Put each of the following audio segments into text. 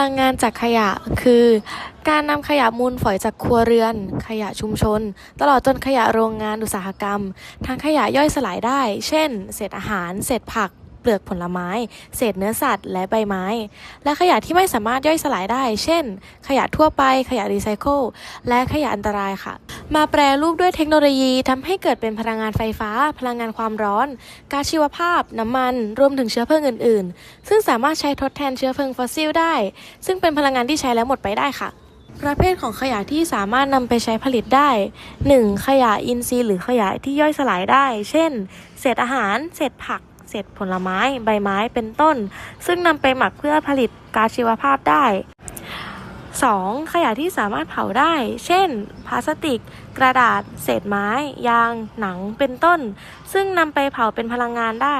ลังงานจากขยะคือ การนำขยะมูลฝอยจากครัวเรือน ขยะชุมชน ตลอดจนขยะโรงงานอุตสาหกรรม ทั้งขยะย่อยสลายได้ เช่น เศษอาหาร เศษผัก เปลือกผลไม้ เศษเนื้อสัตว์ และใบไม้ และขยะที่ไม่สามารถย่อยสลายได้ เช่น ขยะทั่วไป ขยะรีไซเคิล และขยะอันตรายค่ะ มาแปรรูปด้วยเทคโนโลยีทำให้เกิดเป็นพลังงานไฟฟ้า พลังงานความร้อน ก๊าซชีวภาพ น้ำมัน รวมถึงเชื้อเพลิงอื่น ๆ ซึ่งสามารถใช้ทดแทนเชื้อเพลิงฟอสซิลได้ ซึ่งเป็นพลังงานที่ใช้แล้วหมดไปได้ค่ะประเภทของขยะที่สามารถนำไปใช้ผลิตได้ 1. ขยะอินทรีย์หรือขยะที่ย่อยสลายได้ เช่น เศษอาหาร เศษผัก เศษผลไม้ ใบไม้เป็นต้น ซึ่งนำไปหมักเพื่อผลิตก๊าซชีวภาพได้ 2. ขยะที่สามารถเผาได้ เช่น พลาสติก กระดาษ เศษไม้ ยาง หนัง เป็นต้น ซึ่งนำไปเผาเป็นพลังงานได้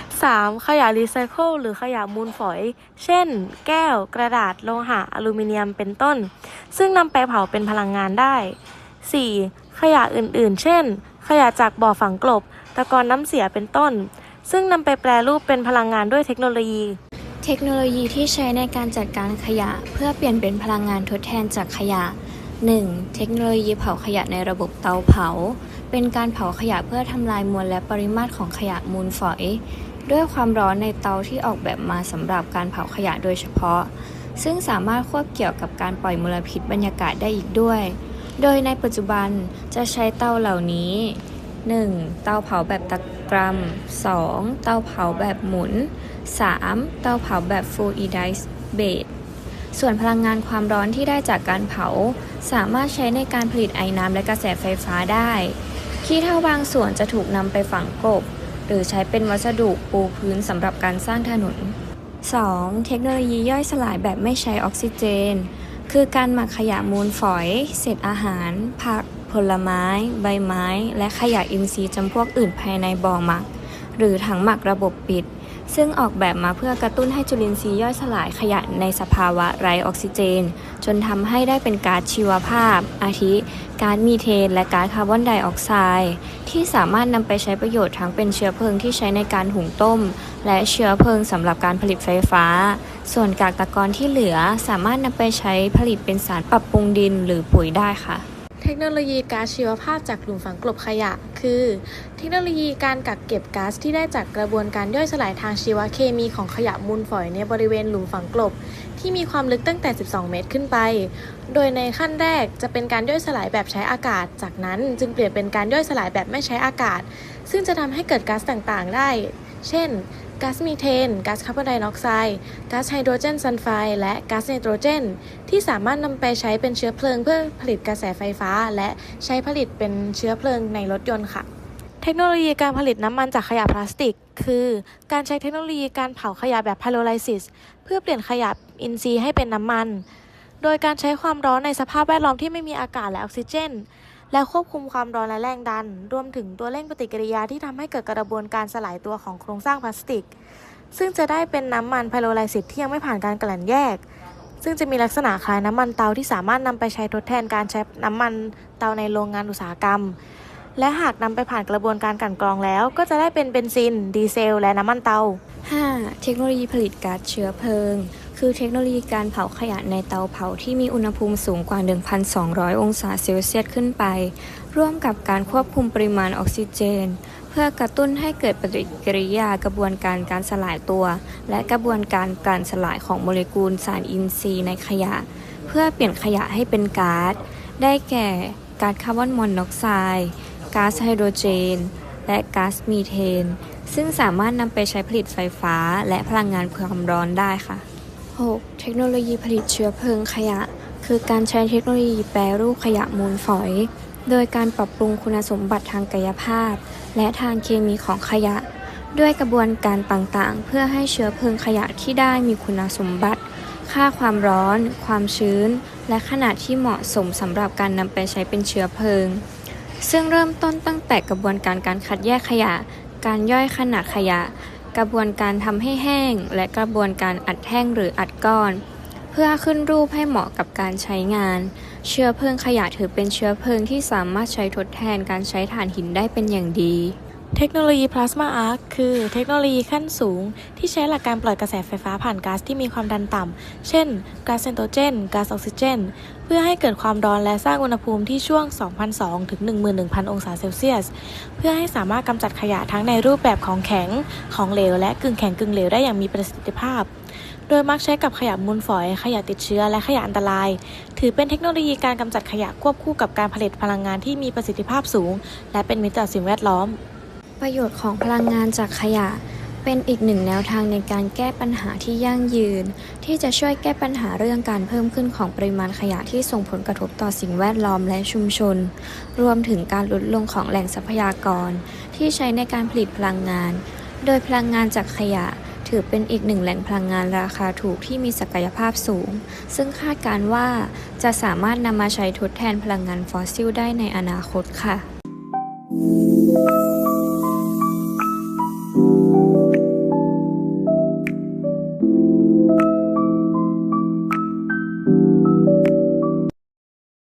3. ขยะรีไซเคิลหรือขยะมูลฝอย เช่น แก้ว กระดาษ โลหะ อลูมิเนียม เป็นต้น ซึ่งนำไปเผาเป็นพลังงานได้ 4. ขยะอื่นๆ เช่น ขยะจากบ่อฝังกลบ ตะกอนน้ำเสีย เป็นต้น ซึ่งนำไปแปรรูปเป็นพลังงานด้วยเทคโนโลยี เทคโนโลยีที่ใช้ในการจัดการขยะ เพื่อเปลี่ยนเป็นพลังงานทดแทนจากขยะ 1. เทคโนโลยีเผาขยะในระบบเตาเผา เป็นการเผาขยะเพื่อทำลายมวลและปริมาตรของขยะมูลฝอย ด้วยความร้อนในเตาที่ออกแบบมาสำหรับการเผาขยะโดยเฉพาะ ซึ่งสามารถควบเกี่ยวกับการปล่อยมลพิษบรรยากาศได้อีกด้วย โดยในปัจจุบันจะใช้เตาเหล่านี้ 1. เตาเผาแบบตะ กรัม 2. เตาเผาแบบหมุน 3. เตาเผาแบบ fluidized bed ส่วนพลังงานความร้อนที่ได้จากการเผา สามารถใช้ในการผลิตไอน้ำและกระแสไฟฟ้าได้ขี้เท่าบางส่วนจะถูกนำไปฝังกบ หรือใช้เป็นวัสดุปูพื้นสำหรับการสร้างถนน 2. เทคโนโลยีย่อยสลายแบบไม่ใช้ออกซิเจน คือการหมักขยะมูลฝอย เศษอาหาร ผัก ผลไม้ ใบไม้ และขยะอินทรีย์จำพวกอื่นภายในบ่อหมัก หรือถังหมักระบบปิด ซึ่งออกแบบมาเพื่อกระตุ้นให้จุลินทรีย์ย่อยสลายขยะในสภาวะไร้ออกซิเจน จนทำให้ได้เป็นก๊าซชีวภาพ อาทิก๊าซมีเทน และก๊าซคาร์บอนไดออกไซด์ที่สามารถนำไปใช้ประโยชน์ทั้งเป็นเชื้อเพลิงที่ใช้ในการหุงต้ม และเชื้อเพลิงสำหรับการผลิตไฟฟ้า ส่วนกากตะกอนที่เหลือสามารถนำไปใช้ผลิตเป็นสารปรับปรุงดินหรือปุ๋ยได้ค่ะ คโนโลยีก๊าซชีวภาพจากหลุมฝังกลบขยะ คือ เทคโนโลยีการกักเก็บก๊าซที่ได้จากกระบวนการย่อยสลายทางชีวเคมีของขยะมูลฝอยในบริเวณหลุมฝังกลบ ที่มีความลึกตั้งแต่ 12 เมตรขึ้นไป โดยในขั้นแรกจะเป็นการย่อยสลายแบบใช้อากาศ จากนั้นจึงเปลี่ยนเป็นการย่อยสลายแบบไม่ใช้อากาศ ซึ่งจะทำให้เกิดก๊าซต่างๆ ได้ เช่น ก๊าซมีเทน ก๊าซคาร์บอนไดออกไซด์ ก๊าซไฮโดรเจนซัลไฟด์ และก๊าซไนโตรเจน ที่สามารถนำไปใช้เป็นเชื้อเพลิงเพื่อผลิตกระแสไฟฟ้า และใช้ผลิตเป็นเชื้อเพลิงในรถยนต์ค่ะ เทคโนโลยีการผลิตน้ำมันจากขยะพลาสติก คือการใช้เทคโนโลยีการเผาขยะแบบไพโรไลซิส เพื่อเปลี่ยนขยะอินทรีย์ให้เป็นน้ำมัน โดยการใช้ความร้อนในสภาพแวดล้อมที่ไม่มีอากาศและออกซิเจน และควบคุมความร้อนและแรงดัน รวมถึงตัวเร่งปฏิกิริยาที่ทำให้เกิดกระบวนการสลายตัวของโครงสร้างพลาสติก ซึ่งจะได้เป็นน้ำมันไพโรไลซิสที่ยังไม่ผ่านการกลั่นแยก ซึ่งจะมีลักษณะคล้ายน้ำมันเตาที่สามารถนำไปใช้ทดแทนการใช้น้ำมันเตาในโรงงานอุตสาหกรรม และหากนำไปผ่านกระบวนการกลั่นกรองแล้ว ก็จะได้เป็นเบนซิน ดีเซล และน้ำมันเตา 5. เทคโนโลยีผลิตก๊าซเชื้อเพลิง คือเทคโนโลยีการเผาขยะในเตาเผาที่มีอุณหภูมิสูงกว่า 1,200 องศาเซลเซียสขึ้นไป ร่วมกับการควบคุมปริมาณออกซิเจน เพื่อกระตุ้นให้เกิดปฏิกิริยากระบวนการการสลายตัว และกระบวนการการสลายของโมเลกุลสารอินทรีย์ในขยะ เพื่อเปลี่ยนขยะให้เป็นก๊าซได้แก่ก๊าซคาร์บอนมอนอกไซด์ก๊าซไฮโดรเจน และก๊าซมีเทน ซึ่งสามารถนำไปใช้ผลิตไฟฟ้าและพลังงานความร้อนได้ค่ะ 6. เทคโนโลยีผลิตเชื้อเพลิงขยะ คือการใช้เทคโนโลยีแปรรูปขยะมูลฝอย โดยการปรับปรุงคุณสมบัติทางกายภาพ และทางเคมีของขยะ ด้วยกระบวนการต่างๆ เพื่อให้เชื้อเพลิงขยะที่ได้มีคุณสมบัติ ค่าความร้อน ความชื้น และขนาดที่เหมาะสมสำหรับการนำไปใช้เป็นเชื้อเพลิง ซึ่งเริ่มต้นตั้งแต่กระบวนการการคัดแยกขยะ การย่อยขนาดขยะ กระบวนการทำให้แห้ง และกระบวนการอัดแห้งหรืออัดก้อน เพื่อขึ้นรูปให้เหมาะกับการใช้งาน เชื้อเพลิงขยะถือเป็นเชื้อเพลิงที่สามารถใช้ทดแทนการใช้ถ่านหินได้เป็นอย่างดี เทคโนโลยีพลาสมาอาร์คคือเทคโนโลยีขั้นสูง ที่ใช้หลักการปล่อยกระแสไฟฟ้าผ่านก๊าซที่มีความดันต่ำ เช่นก๊าซไนโตเจนก๊าซออกซิเจน เพื่อให้เกิดความร้อนและสร้างอุณหภูมิที่ช่วง2,002ถึง 11,000 องศาเซลเซียส เพื่อให้สามารถกำจัดขยะทั้งในรูปแบบของแข็ง ของเหลว และกึ่งแข็งกึ่งเหลวได้อย่างมีประสิทธิภาพ โดยมักใช้กับขยะมูลฝอย ขยะติดเชื้อ และขยะอันตราย ถือเป็นเทคโนโลยีการกำจัดขยะควบคู่กับการผลิตพลังงานที่มีประสิทธิภาพสูง และเป็นมิตรต่อสิ่งแวดล้อม ประโยชน์ของพลังงานจากขยะ เป็นอีกหนึ่งแนวทางในการแก้ปัญหาที่ยั่งยืน ที่จะช่วยแก้ปัญหาเรื่องการเพิ่มขึ้นของปริมาณขยะที่ส่งผลกระทบต่อสิ่งแวดล้อมและชุมชน รวมถึงการลดลงของแหล่งทรัพยากร ที่ใช้ในการผลิตพลังงาน โดยพลังงานจากขยะถือเป็นอีกหนึ่งแหล่งพลังงานราคาถูกที่มีศักยภาพสูง ซึ่งคาดการณ์ว่าจะสามารถนำมาใช้ทดแทนพลังงานฟอสซิลได้ในอนาคตค่ะ